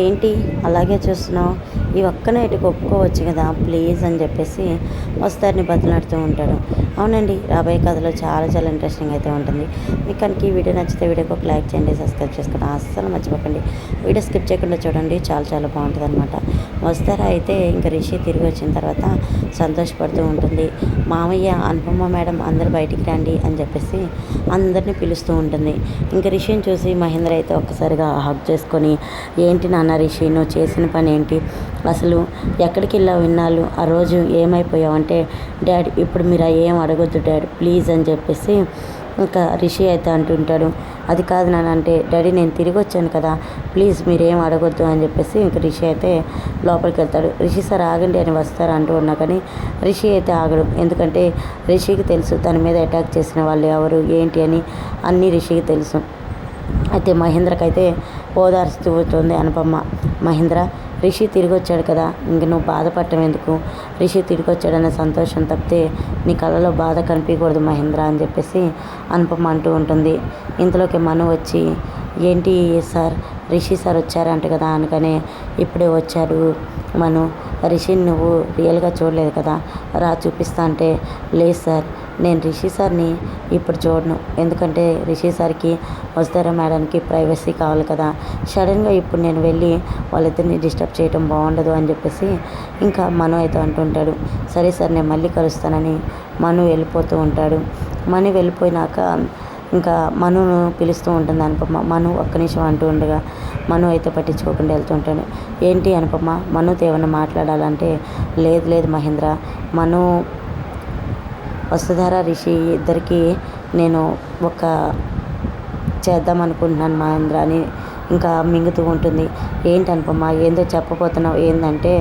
ఏంటి అలాగే చూస్తున్నావు? ఈ ఒక్క నైట్కి ఒప్పుకోవచ్చు కదా ప్లీజ్ అని చెప్పేసి వస్తారని బతలాడుతూ ఉంటాడు. అవునండి రాబోయే కథలో చాలా చాలా ఇంట్రెస్టింగ్ అయితే ఉంటుంది. మీకు కనుక ఈ వీడియో నచ్చితే వీడియోకి ఒక లైక్ చేయండి సబ్స్క్రైబ్ చేసుకోండి అస్సలు మర్చిపోకండి. వీడియో స్కిప్ చేయకుండా చూడండి చాలా చాలా బాగుంటుంది అనమాట వస్తారా అయితే ఇంకా రిషి తిరిగి వచ్చిన తర్వాత సంతోషపడుతూ ఉంటుంది. మామయ్య అనుపమ మేడం అందరు బయటికి రండి అని చెప్పేసి అందరినీ పిలుస్తూ ఉంటుంది. ఇంకా రిషిని చూసి మహేంద్ర అయితే ఒక్కసారిగా హక్ చేసుకొని ఏంటి నాన్న రిషి నువ్వు చేసిన పని ఏంటి అసలు ఎక్కడికి వెళ్ళావు విన్నాళ్ళు ఆ రోజు ఏమైపోయావంటే డాడీ డాడ్ ఇప్పుడు మీరు ఏం అడగొద్దు డాడ్ ప్లీజ్ అని చెప్పేసి ఇంకా రిషి అయితే అంటుంటాడు. అది కాదు నాన్న అంటే డాడీ నేను తిరిగి వచ్చాను కదా ప్లీజ్ మీరేం అడగొద్దు అని చెప్పేసి ఇంక రిషి అయితే లోపలికి వెళ్తాడు. రిషి సార్ ఆగండి అని వస్తారు? అంటూ ఉన్నా కానీ రిషి అయితే ఆగడు. ఎందుకంటే రిషికి తెలుసు తన మీద అటాక్ చేసిన వాళ్ళు ఎవరు ఏంటి అని అన్నీ రిషికి తెలుసు. అయితే మహేంద్రకైతే ఓదార్స్తూ అవుతుంది అనుపమ్మ మహేంద్ర రిషి తిరిగి వచ్చాడు కదా ఇంక నువ్వు బాధపడటం ఎందుకు? రిషి తిరిగి వచ్చాడనే సంతోషం తప్పితే నీ కళ్ళలో బాధ కనిపించకూడదు మహేంద్ర అని చెప్పేసి అనుపమ అంటూ ఉంటుంది. ఇంతలోకి మను వచ్చి ఏంటి సార్ రిషి సార్ వచ్చారంట కదా అనుకనే ఇప్పుడే వచ్చారు మను. రిషిని నువ్వు రియల్గా చూడలేదు కదా రా చూపిస్తా అంటే లేదు సార్ నేను రిషి సార్ని ఇప్పుడు చూడను. ఎందుకంటే రిషి సార్కి వస్తారా మేడంకి ప్రైవసీ కావాలి కదా. సడన్గా ఇప్పుడు నేను వెళ్ళి వాళ్ళిద్దరిని డిస్టర్బ్ చేయటం బాగుండదు అని చెప్పేసి ఇంకా మను అయితే అంటుంటాడు. సరే సార్ నేను మళ్ళీ కలుస్తానని మను వెళ్ళిపోతూ ఉంటాడు. మను వెళ్ళిపోయినాక ఇంకా మనును పిలుస్తూ ఉంటుంది అనుపమ. మను ఒక్క నిమిషం అంటూ ఉండగా మను అయితే పట్టించుకోకుండా వెళ్తుంటాడు ఏంటి అనుపమ మనుతో ఏమైనా మాట్లాడాలంటే లేదు లేదు మహేంద్ర మను వసుధార రిషి ఇద్దరికి నేను ఒక చేద్దాం అనుకుంటున్నాను మహేంద్ర అని ఇంకా మింగుతూ ఉంటుంది. ఏంటి అనుపమ ఏందో చెప్పబోతున్నావు ఏంటంటే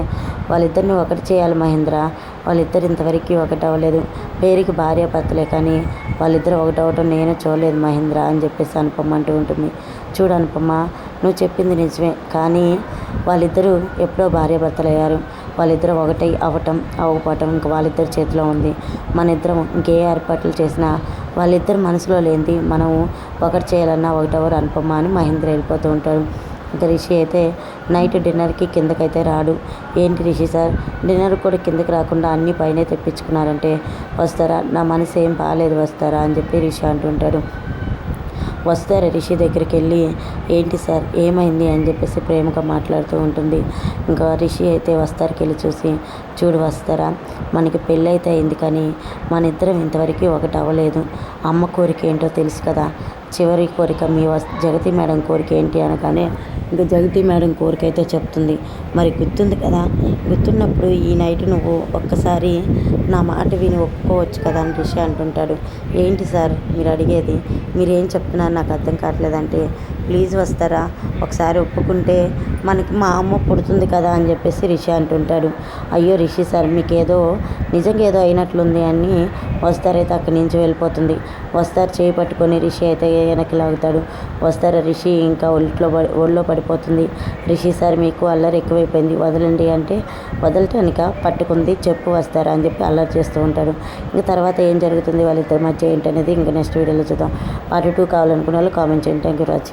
వాళ్ళిద్దరిని ఒకటి చేయాలి మహేంద్ర. వాళ్ళిద్దరు ఇంతవరకు ఒకటి అవ్వలేదు పేరుకి భార్య భర్తలే కానీ వాళ్ళిద్దరు అవ్వటం నేను చూడలేదు మహేంద్ర అని చెప్పేసి అనుపమ అంటూ ఉంటుంది. చూడు అనుపమ్మ నువ్వు చెప్పింది నిజమే. కానీ వాళ్ళిద్దరూ ఎప్పుడో భార్య భర్తలు అయ్యారు వాళ్ళిద్దరూ ఒకటై అవ్వటం అవ్వకపోవటం ఇంకా వాళ్ళిద్దరి చేతిలో ఉంది. మన ఇద్దరం ఇంకే ఏర్పాట్లు చేసినా వాళ్ళిద్దరు మనసులో లేనిది మనం ఒకటి చేయాలన్నా ఒకటెవరు అనుపమ్మ అని మహేంద్ర వెళ్ళిపోతూ ఉంటాడు. ఇంకా రిషి అయితే నైట్ డిన్నర్కి కిందకైతే రాడు. ఏంటి రిషి సార్? డిన్నర్ కూడా కిందకి రాకుండా అన్నీ పైనే తెప్పించుకున్నారంటే వస్తారా? నా మనసు ఏం బాగాలేదు వస్తారా? అని చెప్పి రిషి అంటుంటాడు. వస్తారు రిషి దగ్గరికి వెళ్ళి? ఏంటి సార్? ఏమైంది? అని చెప్పేసి ప్రేమగా మాట్లాడుతూ ఉంటుంది. ఇంకా రిషి అయితే వస్తారికి వెళ్ళి చూసి చూడు వస్తారా? మనకి పెళ్ళైతే అయింది కానీ మన ఇద్దరం ఇంతవరకు ఒకటి అవ్వలేదు. అమ్మ కోరిక ఏంటో తెలుసు కదా. చివరి కోరిక మీ జగతి మేడం కోరిక ఏంటి అనగానే ఇంకా జగతి మేడం కోరిక అయితే చెప్తుంది. మరి గుర్తుంది కదా? గుర్తున్నప్పుడు ఈ నైట్ నువ్వు ఒక్కసారి నా మాట విని ఒప్పుకోవచ్చు కదా అని రిషి అంటుంటాడు. ఏంటి సార్ మీరు అడిగేది? మీరేం చెప్తున్నారు? నాకు అర్థం కావట్లేదంటే ప్లీజ్ వస్తారా? ఒకసారి ఒప్పుకుంటే మనకి మా అమ్మ పుడుతుంది కదా అని చెప్పేసి రిషి అంటుంటాడు. అయ్యో రిషి సార్ మీకు ఏదో నిజంగా ఏదో అయినట్లుంది అని వస్తారైతే అక్కడి నుంచి వెళ్ళిపోతుంది. వస్తారు చేయి పట్టుకొని రిషి అయితే వెనక్కి లాగుతాడు. వస్తారు రిషి? ఇంకా ఒంట్లో పడి ఒళ్ళో పడిపోతుంది. రిషి సార్ మీకు అల్లరి ఎక్కువైపోయింది. వదలండి అంటే వదలటానిక? పట్టుకుంది చెప్పు వస్తారా అని చెప్పి అల్లరి చేస్తూ ఉంటాడు. ఇంకా తర్వాత ఏం జరుగుతుంది వాళ్ళిద్దరి మధ్య ఏంటనేది ఇంకా నెక్స్ట్ వీడియోలో చూద్దాం. పార్ట్ టూ కావాలనుకున్న వాళ్ళు కామెంట్ చేయండి. Thank you Raj.